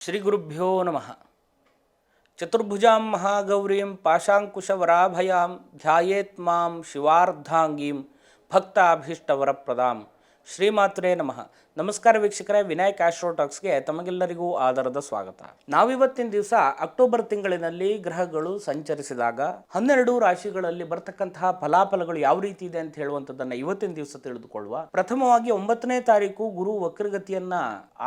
ಶ್ರೀ ಗುರುಭ್ಯೋ ನಮಃ ಚತುರ್ಭುಜಾಂ ಮಹಾಗೌರೀಂ ಪಾಶಾಂಕುಶವರಾಭಯಾಂ ಧ್ಯಾಯೇತ್ ಮಾಂ ಶಿವಾರ್ಧಾಂಗೀಂ ಭಕ್ತಾಭೀಷ್ಟವರಪ್ರದಾಂ ಶ್ರೀಮಾತ್ರೇ ನಮಃ ನಮಸ್ಕಾರ ವೀಕ್ಷಕರೇ, ವಿನಾಯಕ್ ಆಸ್ಟ್ರೋಟಾಕ್ಸ್ಗೆ ತಮಗೆಲ್ಲರಿಗೂ ಆದರದ ಸ್ವಾಗತ. ನಾವಿವತ್ತಿನ ದಿವಸ ಅಕ್ಟೋಬರ್ ತಿಂಗಳಿನಲ್ಲಿ ಗ್ರಹಗಳು ಸಂಚರಿಸಿದಾಗ ಹನ್ನೆರಡು ರಾಶಿಗಳಲ್ಲಿ ಬರ್ತಕ್ಕಂತಹ ಫಲಾಫಲಗಳು ಯಾವ ರೀತಿ ಇದೆ ಅಂತ ಹೇಳುವಂಥದ್ದನ್ನು ಇವತ್ತಿನ ದಿವಸ ತಿಳಿದುಕೊಳ್ಳುವ. ಪ್ರಥಮವಾಗಿ ಒಂಬತ್ತನೇ ತಾರೀಕು ಗುರು ವಕ್ರಗತಿಯನ್ನ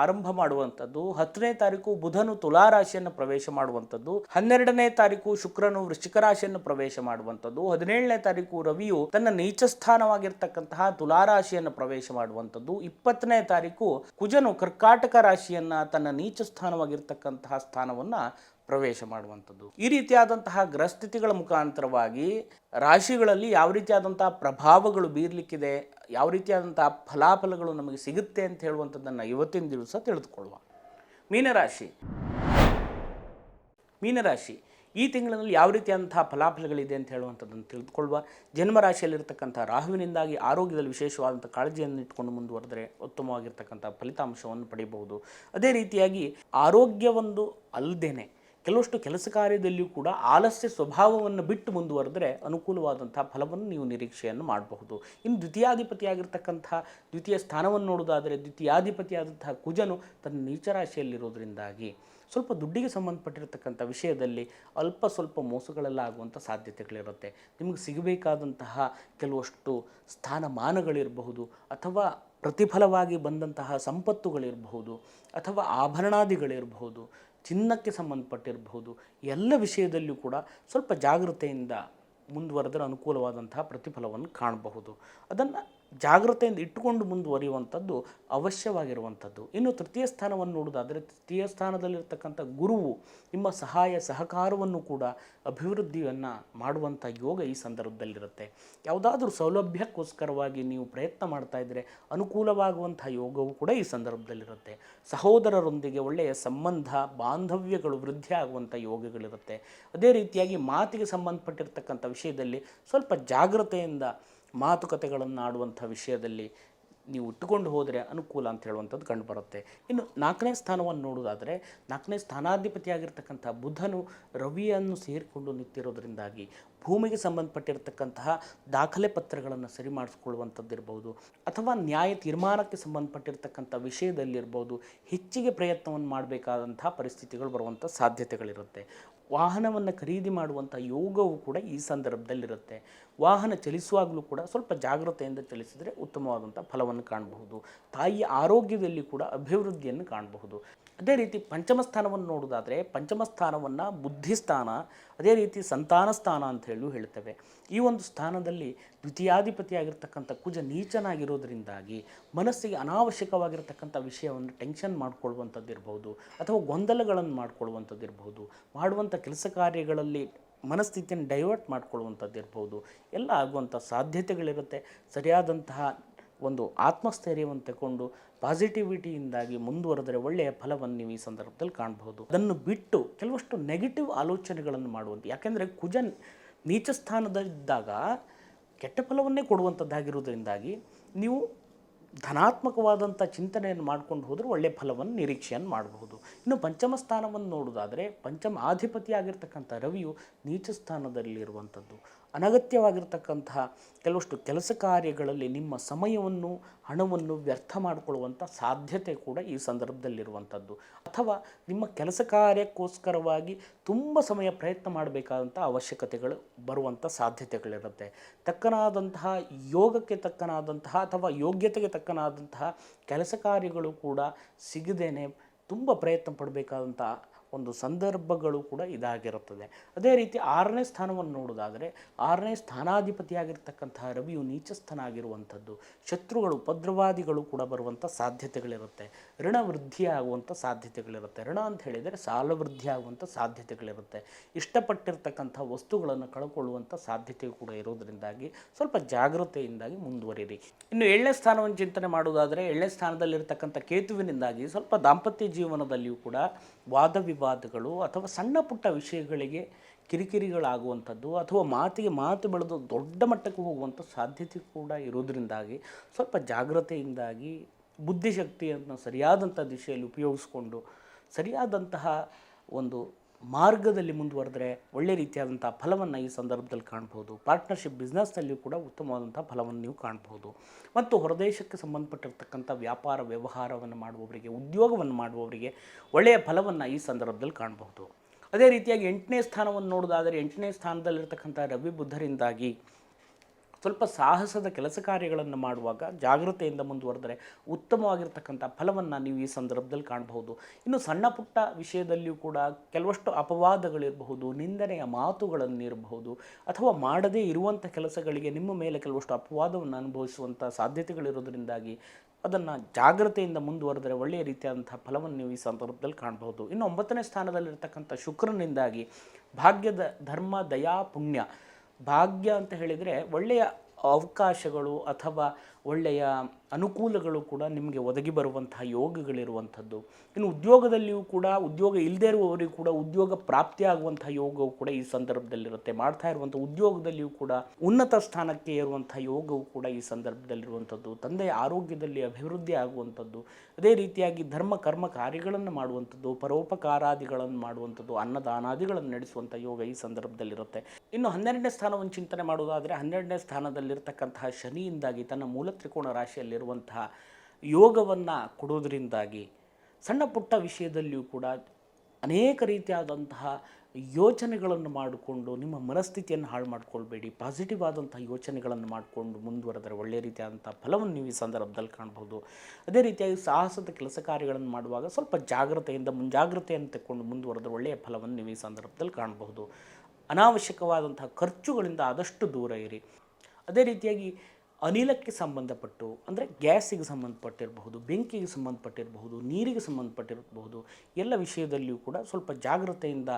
ಆರಂಭ ಮಾಡುವಂಥದ್ದು, ಹತ್ತನೇ ತಾರೀಕು ಬುಧನು ತುಲಾ ರಾಶಿಯನ್ನು ಪ್ರವೇಶ ಮಾಡುವಂಥದ್ದು, ಹನ್ನೆರಡನೇ ತಾರೀಕು ಶುಕ್ರನು ವೃಶ್ಚಿಕ ರಾಶಿಯನ್ನು ಪ್ರವೇಶ ಮಾಡುವಂಥದ್ದು, ಹದಿನೇಳನೇ ತಾರೀಕು ರವಿಯು ತನ್ನ ನೀಚ ಸ್ಥಾನವಾಗಿರ್ತಕ್ಕಂತಹ ತುಲಾ ರಾಶಿಯನ್ನು ಪ್ರವೇಶ ಮಾಡುವಂಥದ್ದು, ಇಪ್ಪತ್ತನೇ ತಾರೀಕು ಕುಜನು ಕರ್ಕಾಟಕ ರಾಶಿಯನ್ನ ತನ್ನ ನೀಚ ಸ್ಥಾನವಾಗಿರ್ತಕ್ಕಂತಹ ಸ್ಥಾನವನ್ನ ಪ್ರವೇಶ ಮಾಡುವಂಥದ್ದು. ಈ ರೀತಿಯಾದಂತಹ ಗ್ರಹಸ್ಥಿತಿಗಳ ಮುಖಾಂತರವಾಗಿ ರಾಶಿಗಳಲ್ಲಿ ಯಾವ ರೀತಿಯಾದಂತಹ ಪ್ರಭಾವಗಳು ಬೀರ್ಲಿಕ್ಕಿದೆ, ಯಾವ ರೀತಿಯಾದಂತಹ ಫಲಾಫಲಗಳು ನಮಗೆ ಸಿಗುತ್ತೆ ಅಂತ ಹೇಳುವಂಥದ್ದನ್ನು ಇವತ್ತಿನ ದಿವಸ ತಿಳಿದುಕೊಳ್ಳುವ. ಮೀನರಾಶಿ. ಮೀನರಾಶಿ. ಈ ತಿಂಗಳಲ್ಲಿ ಯಾವ ರೀತಿಯಾದಂತಹ ಫಲಾಫಲಗಳಿದೆ ಅಂತ ಹೇಳುವಂಥದ್ದನ್ನು ತಿಳಿದುಕೊಳ್ಳುವ ಜನ್ಮರಾಶಿಯಲ್ಲಿರ್ತಕ್ಕಂಥ ರಾಹುವಿನಿಂದಾಗಿ ಆರೋಗ್ಯದಲ್ಲಿ ವಿಶೇಷವಾದಂಥ ಕಾಳಜಿಯನ್ನು ಇಟ್ಕೊಂಡು ಮುಂದುವರೆದರೆ ಉತ್ತಮವಾಗಿರ್ತಕ್ಕಂಥ ಫಲಿತಾಂಶವನ್ನು ಪಡೆಯಬಹುದು. ಅದೇ ರೀತಿಯಾಗಿ ಆರೋಗ್ಯವೊಂದು ಅಲ್ಲದೇನೆ ಕೆಲವಷ್ಟು ಕೆಲಸ ಕಾರ್ಯದಲ್ಲಿಯೂ ಕೂಡ ಆಲಸ್ಯ ಸ್ವಭಾವವನ್ನು ಬಿಟ್ಟು ಮುಂದುವರೆದರೆ ಅನುಕೂಲವಾದಂಥ ಫಲವನ್ನು ನೀವು ನಿರೀಕ್ಷೆಯನ್ನು ಮಾಡಬಹುದು. ಇನ್ನು ದ್ವಿತೀಯಾಧಿಪತಿಯಾಗಿರ್ತಕ್ಕಂಥ ದ್ವಿತೀಯ ಸ್ಥಾನವನ್ನು ನೋಡೋದಾದರೆ ದ್ವಿತೀಯಾಧಿಪತಿಯಾದಂತಹ ಕುಜನು ತನ್ನ ನೀಚರಾಶಿಯಲ್ಲಿರೋದ್ರಿಂದಾಗಿ ಸ್ವಲ್ಪ ದುಡ್ಡಿಗೆ ಸಂಬಂಧಪಟ್ಟಿರತಕ್ಕಂಥ ವಿಷಯದಲ್ಲಿ ಅಲ್ಪ ಸ್ವಲ್ಪ ಮೋಸಗಳೆಲ್ಲ ಆಗುವಂಥ ಸಾಧ್ಯತೆಗಳಿರುತ್ತೆ. ನಿಮಗೆ ಸಿಗಬೇಕಾದಂತಹ ಕೆಲವಷ್ಟು ಸ್ಥಾನಮಾನಗಳಿರಬಹುದು ಅಥವಾ ಪ್ರತಿಫಲವಾಗಿ ಬಂದಂತಹ ಸಂಪತ್ತುಗಳಿರಬಹುದು ಅಥವಾ ಆಭರಣಾದಿಗಳಿರಬಹುದು, ಚಿನ್ನಕ್ಕೆ ಸಂಬಂಧಪಟ್ಟಿರಬಹುದು, ಎಲ್ಲ ವಿಷಯದಲ್ಲಿಯೂ ಕೂಡ ಸ್ವಲ್ಪ ಜಾಗೃತೆಯಿಂದ ಮುಂದುವರೆದರೆ ಅನುಕೂಲವಾದಂತಹ ಪ್ರತಿಫಲವನ್ನು ಕಾಣಬಹುದು. ಅದನ್ನು ಜಾಗೃತೆಯಿಂದ ಇಟ್ಟುಕೊಂಡು ಮುಂದುವರಿಯುವಂಥದ್ದು ಅವಶ್ಯವಾಗಿರುವಂಥದ್ದು. ಇನ್ನು ತೃತೀಯ ಸ್ಥಾನವನ್ನು ನೋಡೋದಾದರೆ ತೃತೀಯ ಸ್ಥಾನದಲ್ಲಿರ್ತಕ್ಕಂಥ ಗುರುವು ನಿಮ್ಮ ಸಹಾಯ, ಸಹಕಾರವನ್ನು ಕೂಡ ಅಭಿವೃದ್ಧಿಯನ್ನು ಮಾಡುವಂಥ ಯೋಗ ಈ ಸಂದರ್ಭದಲ್ಲಿರುತ್ತೆ. ಯಾವುದಾದ್ರೂ ಸೌಲಭ್ಯಕ್ಕೋಸ್ಕರವಾಗಿ ನೀವು ಪ್ರಯತ್ನ ಮಾಡ್ತಾ ಇದ್ದರೆ ಅನುಕೂಲವಾಗುವಂಥ ಯೋಗವು ಕೂಡ ಈ ಸಂದರ್ಭದಲ್ಲಿರುತ್ತೆ. ಸಹೋದರರೊಂದಿಗೆ ಒಳ್ಳೆಯ ಸಂಬಂಧ, ಬಾಂಧವ್ಯಗಳು ವೃದ್ಧಿ ಆಗುವಂಥ ಯೋಗಗಳಿರುತ್ತೆ. ಅದೇ ರೀತಿಯಾಗಿ ಮಾತಿಗೆ ಸಂಬಂಧಪಟ್ಟಿರ್ತಕ್ಕಂಥ ವಿಷಯದಲ್ಲಿ ಸ್ವಲ್ಪ ಜಾಗ್ರತೆಯಿಂದ ಮಾತುಕತೆಗಳನ್ನು ಆಡುವಂಥ ವಿಷಯದಲ್ಲಿ ನೀವು ಇಟ್ಟುಕೊಂಡು ಹೋದರೆ ಅನುಕೂಲ ಅಂತ ಹೇಳುವಂಥದ್ದು ಕಂಡುಬರುತ್ತೆ ಇನ್ನು ನಾಲ್ಕನೇ ಸ್ಥಾನವನ್ನು ನೋಡೋದಾದರೆ ನಾಲ್ಕನೇ ಸ್ಥಾನಾಧಿಪತಿಯಾಗಿರ್ತಕ್ಕಂಥ ಬುಧನು ರವಿಯನ್ನು ಸೇರಿಕೊಂಡು ನಿಂತಿರೋದರಿಂದಾಗಿ ಭೂಮಿಗೆ ಸಂಬಂಧಪಟ್ಟಿರತಕ್ಕಂತಹ ದಾಖಲೆ ಪತ್ರಗಳನ್ನು ಸರಿ ಮಾಡಿಸ್ಕೊಳ್ಳುವಂಥದ್ದಿರ್ಬೋದು ಅಥವಾ ನ್ಯಾಯ ತೀರ್ಮಾನಕ್ಕೆ ಸಂಬಂಧಪಟ್ಟಿರ್ತಕ್ಕಂಥ ವಿಷಯದಲ್ಲಿರ್ಬೋದು ಹೆಚ್ಚಿಗೆ ಪ್ರಯತ್ನವನ್ನು ಮಾಡಬೇಕಾದಂಥ ಪರಿಸ್ಥಿತಿಗಳು ಬರುವಂಥ ಸಾಧ್ಯತೆಗಳಿರುತ್ತೆ. ವಾಹನವನ್ನು ಖರೀದಿ ಮಾಡುವಂಥ ಯೋಗವು ಕೂಡ ಈ ಸಂದರ್ಭದಲ್ಲಿರುತ್ತೆ. ವಾಹನ ಚಲಿಸುವಾಗಲೂ ಕೂಡ ಸ್ವಲ್ಪ ಜಾಗ್ರತೆಯಿಂದ ಚಲಿಸಿದರೆ ಉತ್ತಮವಾದಂಥ ಫಲವನ್ನು ಕಾಣಬಹುದು. ತಾಯಿಯ ಆರೋಗ್ಯದಲ್ಲಿ ಕೂಡ ಅಭಿವೃದ್ಧಿಯನ್ನು ಕಾಣಬಹುದು. ಅದೇ ರೀತಿ ಪಂಚಮ ಸ್ಥಾನವನ್ನು ನೋಡೋದಾದರೆ ಪಂಚಮ ಸ್ಥಾನವನ್ನು ಬುದ್ಧಿಸ್ಥಾನ, ಅದೇ ರೀತಿ ಸಂತಾನ ಸ್ಥಾನ ಅಂತ ಹೇಳಿ ಹೇಳ್ತೇವೆ. ಈ ಒಂದು ಸ್ಥಾನದಲ್ಲಿ ದ್ವಿತೀಯಾಧಿಪತಿಯಾಗಿರ್ತಕ್ಕಂಥ ಕುಜ ನೀಚನಾಗಿರೋದ್ರಿಂದಾಗಿ ಮನಸ್ಸಿಗೆ ಅನಾವಶ್ಯಕವಾಗಿರತಕ್ಕಂಥ ವಿಷಯವನ್ನು ಟೆನ್ಷನ್ ಮಾಡ್ಕೊಳ್ಳುವಂಥದ್ದಿರ್ಬೋದು ಅಥವಾ ಗೊಂದಲಗಳನ್ನು ಮಾಡ್ಕೊಳ್ಳುವಂಥದ್ದಿರ್ಬೋದು ಮಾಡುವಂಥ ಕೆಲಸ ಕಾರ್ಯಗಳಲ್ಲಿ ಮನಸ್ಥಿತಿಯನ್ನು ಡೈವರ್ಟ್ ಮಾಡ್ಕೊಳ್ಳುವಂಥದ್ದಿರ್ಬೋದು ಎಲ್ಲ ಆಗುವಂಥ ಸಾಧ್ಯತೆಗಳಿರುತ್ತೆ. ಸರಿಯಾದಂತಹ ಒಂದು ಆತ್ಮಸ್ಥೈರ್ಯವನ್ನು ತಗೊಂಡು ಪಾಸಿಟಿವಿಟಿಯಿಂದಾಗಿ ಮುಂದುವರೆದರೆ ಒಳ್ಳೆಯ ಫಲವನ್ನು ನೀವು ಈ ಸಂದರ್ಭದಲ್ಲಿ ಕಾಣಬಹುದು. ಅದನ್ನು ಬಿಟ್ಟು ಕೆಲವಷ್ಟು ನೆಗೆಟಿವ್ ಆಲೋಚನೆಗಳನ್ನು ಮಾಡುವಂಥ ಯಾಕೆಂದರೆ ಕುಜ ನೀಚ ಸ್ಥಾನದಲ್ಲಿದ್ದಾಗ ಕೆಟ್ಟ ಫಲವನ್ನೇ ಕೊಡುವಂಥದ್ದಾಗಿರುವುದರಿಂದಾಗಿ ನೀವು ಧನಾತ್ಮಕವಾದಂಥ ಚಿಂತನೆಯನ್ನು ಮಾಡ್ಕೊಂಡು ಹೋದರೆ ಒಳ್ಳೆಯ ಫಲವನ್ನು ನಿರೀಕ್ಷೆಯನ್ನು ಮಾಡಬಹುದು. ಇನ್ನು ಪಂಚಮ ಸ್ಥಾನವನ್ನು ನೋಡೋದಾದರೆ ಪಂಚಮ ಆಧಿಪತಿಯಾಗಿರ್ತಕ್ಕಂಥ ರವಿಯು ನೀಚ ಸ್ಥಾನದಲ್ಲಿರುವಂಥದ್ದು ಅನಗತ್ಯವಾಗಿರ್ತಕ್ಕಂತಹ ಕೆಲವಷ್ಟು ಕೆಲಸ ಕಾರ್ಯಗಳಲ್ಲಿ ನಿಮ್ಮ ಸಮಯವನ್ನು, ಹಣವನ್ನು ವ್ಯರ್ಥ ಮಾಡಿಕೊಳ್ಳುವಂಥ ಸಾಧ್ಯತೆ ಕೂಡ ಈ ಸಂದರ್ಭದಲ್ಲಿರುವಂಥದ್ದು. ಅಥವಾ ನಿಮ್ಮ ಕೆಲಸ ಕಾರ್ಯಕ್ಕೋಸ್ಕರವಾಗಿ ತುಂಬ ಸಮಯ ಪ್ರಯತ್ನ ಮಾಡಬೇಕಾದಂಥ ಅವಶ್ಯಕತೆಗಳು ಬರುವಂಥ ಸಾಧ್ಯತೆಗಳಿರುತ್ತೆ. ತಕ್ಕನಾದಂತಹ ಯೋಗಕ್ಕೆ ತಕ್ಕನಾದಂತಹ ಅಥವಾ ಯೋಗ್ಯತೆಗೆ ತಕ್ಕನಾದಂತಹ ಕೆಲಸ ಕಾರ್ಯಗಳು ಕೂಡ ಸಿಗದೇನೆ ತುಂಬ ಪ್ರಯತ್ನ ಪಡಬೇಕಾದಂಥ ಒಂದು ಸಂದರ್ಭಗಳು ಕೂಡ ಇದಾಗಿರುತ್ತದೆ. ಅದೇ ರೀತಿ ಆರನೇ ಸ್ಥಾನವನ್ನು ನೋಡೋದಾದರೆ ಆರನೇ ಸ್ಥಾನಾಧಿಪತಿಯಾಗಿರ್ತಕ್ಕಂತಹ ರವಿಯು ನೀಚಸ್ಥನಾಗಿರುವಂಥದ್ದು. ಶತ್ರುಗಳು, ಉಪದ್ರವಾದಿಗಳು ಕೂಡ ಬರುವಂಥ ಸಾಧ್ಯತೆಗಳಿರುತ್ತೆ. ಋಣ ವೃದ್ಧಿ ಆಗುವಂಥ ಸಾಧ್ಯತೆಗಳಿರುತ್ತೆ. ಋಣ ಅಂತ ಹೇಳಿದರೆ ಸಾಲ ವೃದ್ಧಿ ಆಗುವಂಥ ಸಾಧ್ಯತೆಗಳಿರುತ್ತೆ. ಇಷ್ಟಪಟ್ಟಿರ್ತಕ್ಕಂಥ ವಸ್ತುಗಳನ್ನು ಕಳ್ಕೊಳ್ಳುವಂಥ ಸಾಧ್ಯತೆ ಕೂಡ ಇರೋದರಿಂದಾಗಿ ಸ್ವಲ್ಪ ಜಾಗೃತೆಯಿಂದಾಗಿ ಮುಂದುವರಿರಿ ಇನ್ನು ಏಳನೇ ಸ್ಥಾನವನ್ನು ಚಿಂತನೆ ಮಾಡುವುದಾದರೆ, ಏಳನೇ ಸ್ಥಾನದಲ್ಲಿರ್ತಕ್ಕಂಥ ಕೇತುವಿನಿಂದಾಗಿ ಸ್ವಲ್ಪ ದಾಂಪತ್ಯ ಜೀವನದಲ್ಲಿಯೂ ಕೂಡ ವಾದ ವಿವಾದಗಳು ಅಥವಾ ಸಣ್ಣ ಪುಟ್ಟ ವಿಷಯಗಳಿಗೆ ಕಿರಿಕಿರಿಗಳಾಗುವಂಥದ್ದು ಅಥವಾ ಮಾತಿಗೆ ಮಾತು ಬೆಳೆದು ದೊಡ್ಡ ಮಟ್ಟಕ್ಕೆ ಹೋಗುವಂಥ ಸಾಧ್ಯತೆ ಕೂಡ ಇರೋದರಿಂದಾಗಿ ಸ್ವಲ್ಪ ಜಾಗ್ರತೆಯಿಂದಾಗಿ ಬುದ್ಧಿಶಕ್ತಿಯನ್ನು ಸರಿಯಾದಂಥ ದಿಶೆಯಲ್ಲಿ ಉಪಯೋಗಿಸ್ಕೊಂಡು ಸರಿಯಾದಂತಹ ಒಂದು ಮಾರ್ಗದಲ್ಲಿ ಮುಂದುವರೆದ್ರೆ ಒಳ್ಳೆ ರೀತಿಯಾದಂಥ ಫಲವನ್ನು ಈ ಸಂದರ್ಭದಲ್ಲಿ ಕಾಣ್ಬೋದು. ಪಾರ್ಟ್ನರ್ಶಿಪ್ ಬಿಸ್ನೆಸ್ನಲ್ಲಿಯೂ ಕೂಡ ಉತ್ತಮವಾದಂಥ ಫಲವನ್ನು ನೀವು ಕಾಣ್ಬೋದು. ಮತ್ತು ಹೊರದೇಶಕ್ಕೆ ಸಂಬಂಧಪಟ್ಟಿರ್ತಕ್ಕಂಥ ವ್ಯಾಪಾರ ವ್ಯವಹಾರವನ್ನು ಮಾಡುವವರಿಗೆ, ಉದ್ಯೋಗವನ್ನು ಮಾಡುವವರಿಗೆ ಒಳ್ಳೆಯ ಫಲವನ್ನು ಈ ಸಂದರ್ಭದಲ್ಲಿ ಕಾಣಬಹುದು. ಅದೇ ರೀತಿಯಾಗಿ ಎಂಟನೇ ಸ್ಥಾನವನ್ನು ನೋಡೋದಾದರೆ, ಎಂಟನೇ ಸ್ಥಾನದಲ್ಲಿರ್ತಕ್ಕಂಥ ರವಿ ಬುದ್ಧರಿಂದಾಗಿ ಸ್ವಲ್ಪ ಸಾಹಸದ ಕೆಲಸ ಕಾರ್ಯಗಳನ್ನು ಮಾಡುವಾಗ ಜಾಗೃತೆಯಿಂದ ಮುಂದುವರೆದರೆ ಉತ್ತಮವಾಗಿರ್ತಕ್ಕಂಥ ಫಲವನ್ನು ನೀವು ಈ ಸಂದರ್ಭದಲ್ಲಿ ಕಾಣಬಹುದು. ಇನ್ನು ಸಣ್ಣ ಪುಟ್ಟ ವಿಷಯದಲ್ಲಿಯೂ ಕೂಡ ಕೆಲವಷ್ಟು ಅಪವಾದಗಳಿರಬಹುದು, ನಿಂದನೆಯ ಮಾತುಗಳನ್ನಿರಬಹುದು, ಅಥವಾ ಮಾಡದೇ ಇರುವಂಥ ಕೆಲಸಗಳಿಗೆ ನಿಮ್ಮ ಮೇಲೆ ಕೆಲವಷ್ಟು ಅಪವಾದವನ್ನು ಅನುಭವಿಸುವಂಥ ಸಾಧ್ಯತೆಗಳಿರೋದ್ರಿಂದಾಗಿ ಅದನ್ನು ಜಾಗ್ರತೆಯಿಂದ ಮುಂದುವರೆದರೆ ಒಳ್ಳೆಯ ರೀತಿಯಾದಂಥ ಫಲವನ್ನು ನೀವು ಈ ಸಂದರ್ಭದಲ್ಲಿ ಕಾಣಬಹುದು. ಇನ್ನು ಒಂಬತ್ತನೇ ಸ್ಥಾನದಲ್ಲಿರ್ತಕ್ಕಂಥ ಶುಕ್ರನಿಂದಾಗಿ ಭಾಗ್ಯದ ಧರ್ಮ, ದಯಾ, ಪುಣ್ಯ ಭಾಗ್ಯ ಅಂತ ಹೇಳಿದರೆ ಒಳ್ಳೆಯ ಅವಕಾಶಗಳು ಅಥವಾ ಒಳ್ಳೆಯ ಅನುಕೂಲಗಳು ಕೂಡ ನಿಮಗೆ ಒದಗಿ ಬರುವಂತಹ ಯೋಗಗಳಿರುವಂಥದ್ದು. ಇನ್ನು ಉದ್ಯೋಗದಲ್ಲಿಯೂ ಕೂಡ, ಉದ್ಯೋಗ ಇಲ್ಲದೇ ಇರುವವರಿಗೂ ಕೂಡ ಉದ್ಯೋಗ ಪ್ರಾಪ್ತಿಯಾಗುವಂತಹ ಯೋಗವು ಕೂಡ ಈ ಸಂದರ್ಭದಲ್ಲಿರುತ್ತೆ. ಮಾಡ್ತಾ ಇರುವಂಥ ಉದ್ಯೋಗದಲ್ಲಿಯೂ ಕೂಡ ಉನ್ನತ ಸ್ಥಾನಕ್ಕೆ ಇರುವಂಥ ಯೋಗವು ಕೂಡ ಈ ಸಂದರ್ಭದಲ್ಲಿರುವಂಥದ್ದು. ತಂದೆಯ ಆರೋಗ್ಯದಲ್ಲಿ ಅಭಿವೃದ್ಧಿ ಆಗುವಂಥದ್ದು. ಅದೇ ರೀತಿಯಾಗಿ ಧರ್ಮ, ಕರ್ಮ ಕಾರ್ಯಗಳನ್ನು ಮಾಡುವಂಥದ್ದು, ಪರೋಪಕಾರಾದಿಗಳನ್ನು ಮಾಡುವಂಥದ್ದು, ಅನ್ನದಾನಾದಿಗಳನ್ನು ನಡೆಸುವಂಥ ಯೋಗ ಈ ಸಂದರ್ಭದಲ್ಲಿರುತ್ತೆ. ಇನ್ನು ಹನ್ನೆರಡನೇ ಸ್ಥಾನವನ್ನು ಚಿಂತನೆ ಮಾಡುವುದಾದರೆ, ಹನ್ನೆರಡನೇ ಸ್ಥಾನದಲ್ಲಿರ್ತಕ್ಕಂತಹ ಶನಿಯಿಂದಾಗಿ ತನ್ನ ಮೂಲ ತ್ರಿಕೋಣ ರಾಶಿಯಲ್ಲಿರುವಂತಹ ಯೋಗವನ್ನು ಕೊಡೋದರಿಂದಾಗಿ ಸಣ್ಣ ಪುಟ್ಟ ವಿಷಯದಲ್ಲಿಯೂ ಕೂಡ ಅನೇಕ ರೀತಿಯಾದಂತಹ ಯೋಚನೆಗಳನ್ನು ಮಾಡಿಕೊಂಡು ನಿಮ್ಮ ಮನಸ್ಥಿತಿಯನ್ನು ಹಾಳು ಮಾಡಿಕೊಳ್ಬೇಡಿ. ಪಾಸಿಟಿವ್ ಆದಂಥ ಯೋಚನೆಗಳನ್ನು ಮಾಡಿಕೊಂಡು ಮುಂದುವರೆದರೆ ಒಳ್ಳೆಯ ರೀತಿಯಾದಂಥ ಫಲವನ್ನು ನೀವು ಈ ಸಂದರ್ಭದಲ್ಲಿ ಕಾಣಬಹುದು. ಅದೇ ರೀತಿಯಾಗಿ ಸಾಹಸದ ಕೆಲಸ ಕಾರ್ಯಗಳನ್ನು ಮಾಡುವಾಗ ಸ್ವಲ್ಪ ಜಾಗ್ರತೆಯಿಂದ ಮುಂಜಾಗ್ರತೆಯನ್ನು ತೆಕ್ಕೊಂಡು ಮುಂದುವರೆದ್ರೆ ಒಳ್ಳೆಯ ಫಲವನ್ನು ನೀವು ಈ ಸಂದರ್ಭದಲ್ಲಿ ಕಾಣಬಹುದು. ಅನಾವಶ್ಯಕವಾದಂತಹ ಖರ್ಚುಗಳಿಂದ ಆದಷ್ಟು ದೂರ ಇರಿ. ಅದೇ ರೀತಿಯಾಗಿ ಅನಿಲಕ್ಕೆ ಸಂಬಂಧಪಟ್ಟು, ಅಂದರೆ ಗ್ಯಾಸಿಗೆ ಸಂಬಂಧಪಟ್ಟಿರಬಹುದು, ಬೆಂಕಿಗೆ ಸಂಬಂಧಪಟ್ಟಿರಬಹುದು, ನೀರಿಗೆ ಸಂಬಂಧಪಟ್ಟಿರಬಹುದು, ಎಲ್ಲ ವಿಷಯದಲ್ಲಿಯೂ ಕೂಡ ಸ್ವಲ್ಪ ಜಾಗ್ರತೆಯಿಂದ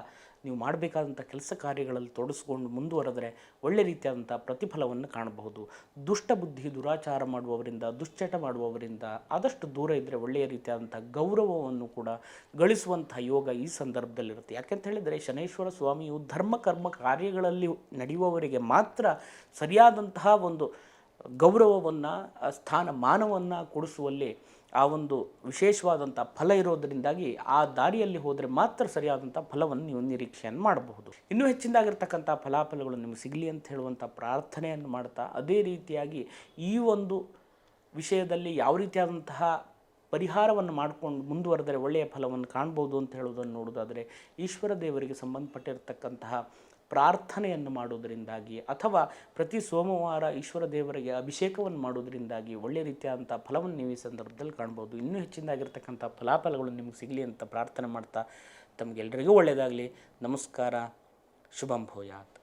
ನೀವು ಮಾಡಬೇಕಾದಂಥ ಕೆಲಸ ಕಾರ್ಯಗಳಲ್ಲಿ ತೊಡಸ್ಕೊಂಡು ಮುಂದುವರೆದರೆ ಒಳ್ಳೆ ರೀತಿಯಾದಂಥ ಪ್ರತಿಫಲವನ್ನು ಕಾಣಬಹುದು. ದುಷ್ಟ ಬುದ್ಧಿ ದುರಾಚಾರ ಮಾಡುವವರಿಂದ, ದುಶ್ಚಟ ಮಾಡುವವರಿಂದ ಆದಷ್ಟು ದೂರ ಇದ್ದರೆ ಒಳ್ಳೆಯ ರೀತಿಯಾದಂಥ ಗೌರವವನ್ನು ಕೂಡ ಗಳಿಸುವಂಥ ಯೋಗ ಈ ಸಂದರ್ಭದಲ್ಲಿರುತ್ತೆ. ಯಾಕೆಂತ ಹೇಳಿದರೆ ಶನೇಶ್ವರ ಸ್ವಾಮಿಯು ಧರ್ಮ, ಕರ್ಮ ಕಾರ್ಯಗಳಲ್ಲಿ ನಡೆಯುವವರಿಗೆ ಮಾತ್ರ ಸರಿಯಾದಂತಹ ಒಂದು ಗೌರವವನ್ನು ಸ್ಥಾನ ಮಾನವನ್ನು ಕೊಡಿಸುವಲ್ಲಿ ಆ ಒಂದು ವಿಶೇಷವಾದಂಥ ಫಲ ಇರೋದರಿಂದಾಗಿ ಆ ದಾರಿಯಲ್ಲಿ ಹೋದರೆ ಮಾತ್ರ ಸರಿಯಾದಂಥ ಫಲವನ್ನು ನೀವು ನಿರೀಕ್ಷೆಯನ್ನು ಮಾಡಬಹುದು. ಇನ್ನೂ ಹೆಚ್ಚಿನದಾಗಿರ್ತಕ್ಕಂಥ ಫಲಾಫಲಗಳು ನಿಮಗೆ ಸಿಗಲಿ ಅಂತ ಹೇಳುವಂಥ ಪ್ರಾರ್ಥನೆಯನ್ನು ಮಾಡ್ತಾ ಅದೇ ರೀತಿಯಾಗಿ ಈ ಒಂದು ವಿಷಯದಲ್ಲಿ ಯಾವ ರೀತಿಯಾದಂತಹ ಪರಿಹಾರವನ್ನು ಮಾಡಿಕೊಂಡು ಮುಂದುವರೆದರೆ ಒಳ್ಳೆಯ ಫಲವನ್ನು ಕಾಣ್ಬೋದು ಅಂತ ಹೇಳೋದನ್ನು ನೋಡೋದಾದರೆ ಈಶ್ವರ ದೇವರಿಗೆ ಸಂಬಂಧಪಟ್ಟಿರತಕ್ಕಂತಹ ಪ್ರಾರ್ಥನೆಯನ್ನು ಮಾಡೋದರಿಂದಾಗಿ ಅಥವಾ ಪ್ರತಿ ಸೋಮವಾರ ಈಶ್ವರ ದೇವರಿಗೆ ಅಭಿಷೇಕವನ್ನು ಮಾಡೋದರಿಂದಾಗಿ ಒಳ್ಳೆಯ ರೀತಿಯಾದಂಥ ಫಲವನ್ನು ನೀವು ಈ ಸಂದರ್ಭದಲ್ಲಿ ಕಾಣ್ಬೋದು. ಇನ್ನೂ ಹೆಚ್ಚಿನದಾಗಿರ್ತಕ್ಕಂಥ ಫಲಾಫಲಗಳು ನಿಮಗೆ ಸಿಗಲಿ ಅಂತ ಪ್ರಾರ್ಥನೆ ಮಾಡ್ತಾ ತಮಗೆಲ್ಲರಿಗೂ ಒಳ್ಳೆಯದಾಗಲಿ. ನಮಸ್ಕಾರ. ಶುಭಂ ಭೂಯಾತ್.